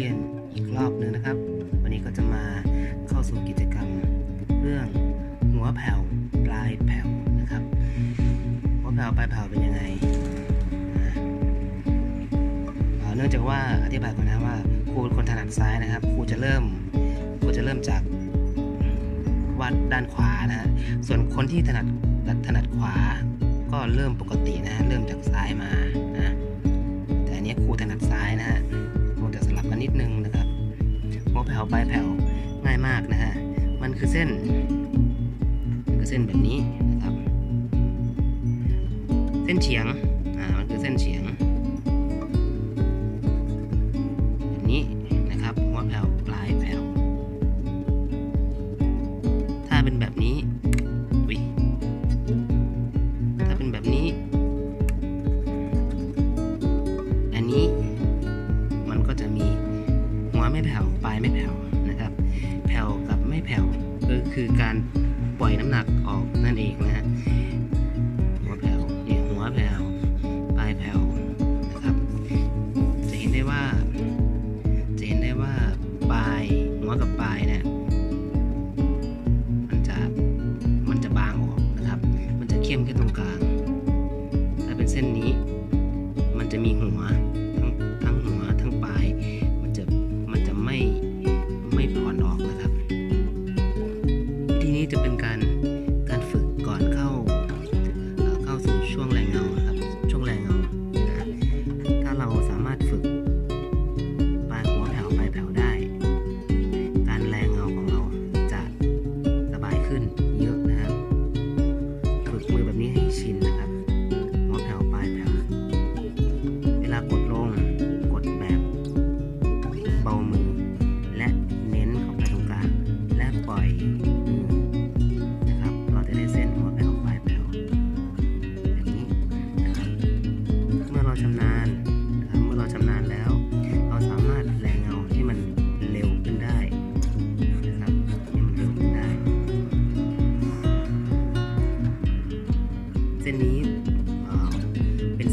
เรียนอีกรอบหนึงนะครับ วันนี้ก็จะมาเข้าสู่กิจกรรมเรื่องหัวแผ่วปลายแผ่วนะครับ หัวแผ่วปลายแผ่วเป็นยังไงเนื่องจากว่าอธิบายก่อนนะว่าครูคนถนัดซ้ายนะครับครูจะเริ่มครูจะเริ่มจากวาดด้านขวานะฮะส่วนคนที่ถนัดถนัดขวา ก็เริ่มปกตินะฮะเริ่มจากซ้ายมานะแต่อันนี้ครูถนัดซ้ายนะฮะ นิดนึงนะครับหัวแผ่วปลายแผ่วง่ายมากนะฮะมันคือเส้นคือเส้นแบบนี้นะครับ เส้นเฉียงอ่ามันคือเส้นเฉียง คือการปล่อยน้ำหนักออกนั่นเองนะฮะหัวแผ่วเนี่ยหัวแผ่ว นี้จะเป็น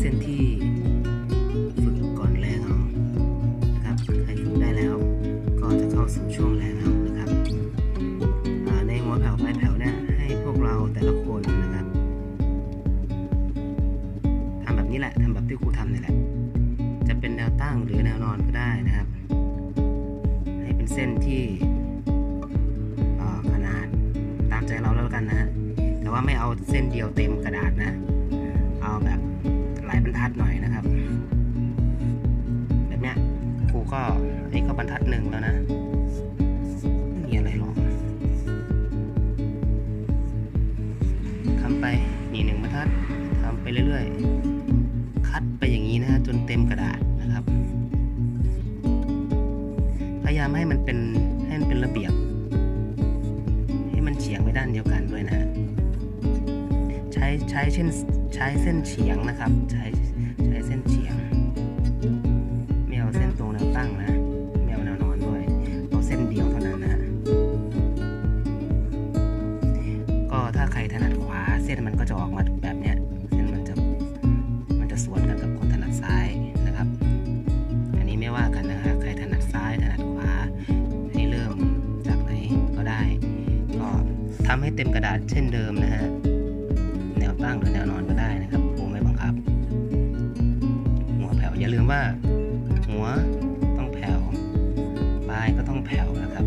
ส้นที่ฝึกก่อนแรงเอานะครับใครฝึกได้แล้ว ก็จะเข้าสู่ช่วงแรงเอานะครับในหัวแผ่วปลายแผ่วเนี่ยให้พวกเราแต่ละคนนะครับทำแบบนี้แหละทำแบบที่ครูทำนี่แหละ จะเป็นแนวตั้งหรือแนวนอนก็ได้นะครับ ให้เป็นเส้นที่ขนาดตามใจเราแล้วกันนะแต่ว่าไม่เอาเส้นเดียวเต็มกระดาษนะ เอาแบบ รรทัดหน่อยนะครับ แบบเนี้ยครูก็อันนี้ก็บรรทัดหนึ่งแล้วนะไม่มีอะไรหรอกทำไปนี่หนึ่งบรรทัดทำไปเรื่อยๆ คัดไปอย่างนี้นะฮะจนเต็มกระดาษนะครับ พยายามให้มันเป็นให้มันเป็นระเบียบ ให้มันเฉียงไปด้านเดียวกันด้วยนะฮะ ใช้ใช้เช่นใช้เส้นเฉียงนะครับ ใช้ใช้เส้นเฉียงไม่เอาเส้นตรงแนวตั้งนะไม่เอาแนวนอนด้วยเอาเส้นเดียวเท่านั้นนะฮะก็ถ้าใครถนัดขวาเส้นมันก็จะออกมาแบบเนี้ยเส้นมันจะมันจะสวนกันกับคนถนัดซ้ายนะครับ อันนี้ไม่ว่ากันนะฮะใครถนัดซ้ายถนัดขวาให้เริ่มจากไหนก็ได้ ก็ทำให้เต็มกระดาษเช่นเดิมนะฮะ องแผ่วนะครับ